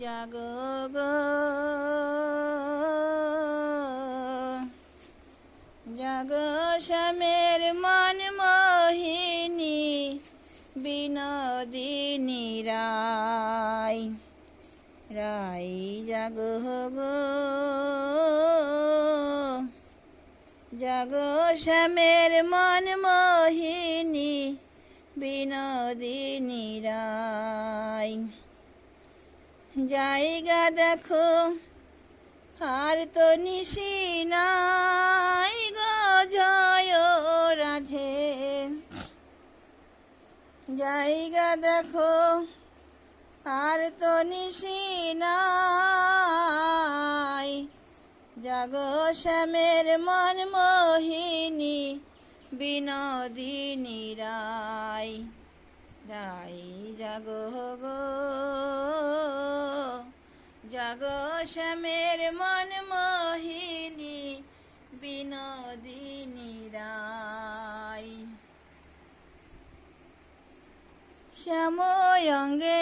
জাগ জাগ শ্যামের মন মোহিনী, বিনোদিনী রায়। রাই জাগ জাগ শ্যামের মন মোহিনী, বিনোদিনী রায়। জায়গা দেখো, আর তো নিশি নাই গো জয় রাধে। জায়গা দেখো, আর তো নিশি নাই। জাগো শ্যামের মন মোহিনী বিনোদিনী রায়। রাই জাগো গো। বিনোদিনী রায় শ্যাময় অঙ্গে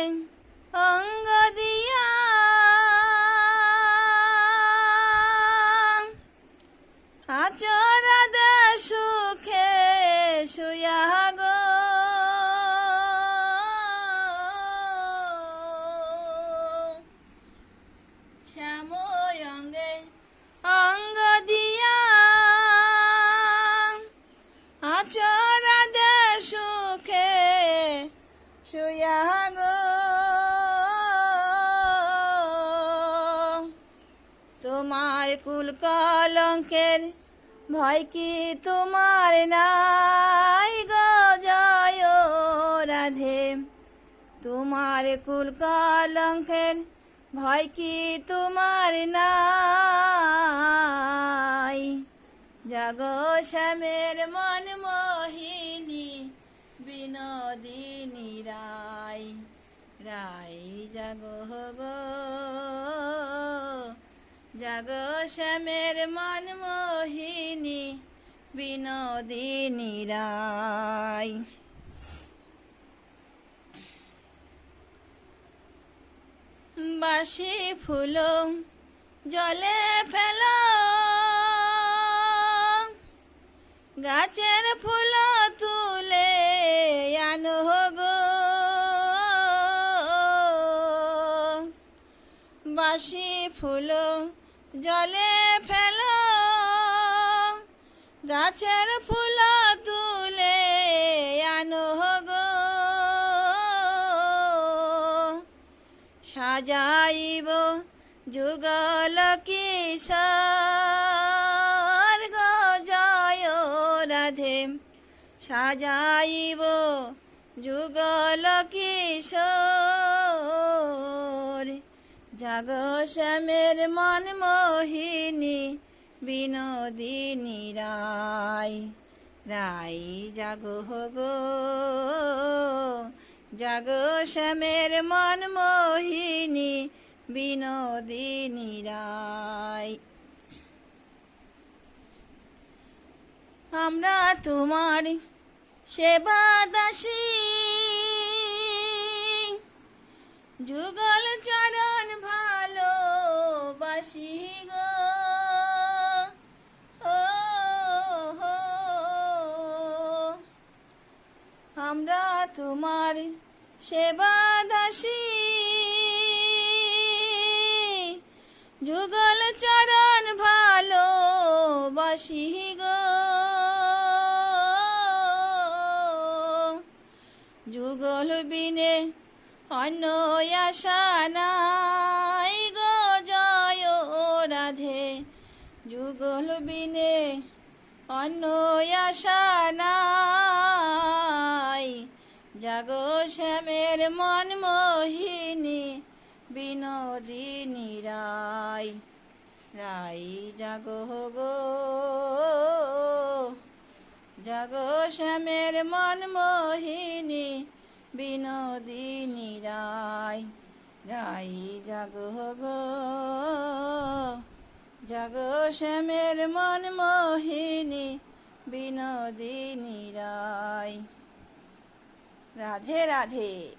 গো তোমার কুল কলঙ্কের ভয় কি তোমার নাই গো? জয় রাধে। তোমার কুল কলঙ্কের ভয় কি তোমার নাই? জাগো শ্যামের মন মোহিনী বিনোদিনী রায় রায় জাগো গো জাগো শ্যামের মন মোহিনী বিনোদিনী রায় বাসি ফুল, জলে ফেল। গাছের ফুল বাসি ফুল জলে ফেল। গাছের ফুল তুলে আনো গো। সাজাইব যুগল কিশোর গো, জয় রাধে। সাজাইব যুগল কিশোর। জাগ শ্যামের মন মোহিনী, বিনোদিনী রায়। রায় জাগো গো, জাগো শ্যামের মন মোহিনী, বিনোদিনী রায়। আমরা তোমার সেবা দাসী, যুগল চরণ আমরা তোমার সেবা দাসী। যুগল চরণ ভালোবাসি গো। যুগল বিনে অন্য আশা গো, জয় রাধে। যুগল বিনে অন্য আশা জাগো শ্যামের মন মোহিনী বিনোদিনী রায় রাই জাগো গো, জাগো শ্যামের মন মোহিনী বিনোদিনী রায় রাই জাগো গো, জাগো শ্যামের মন মোহিনী বিনোদিনী রায় রাধে রাধে।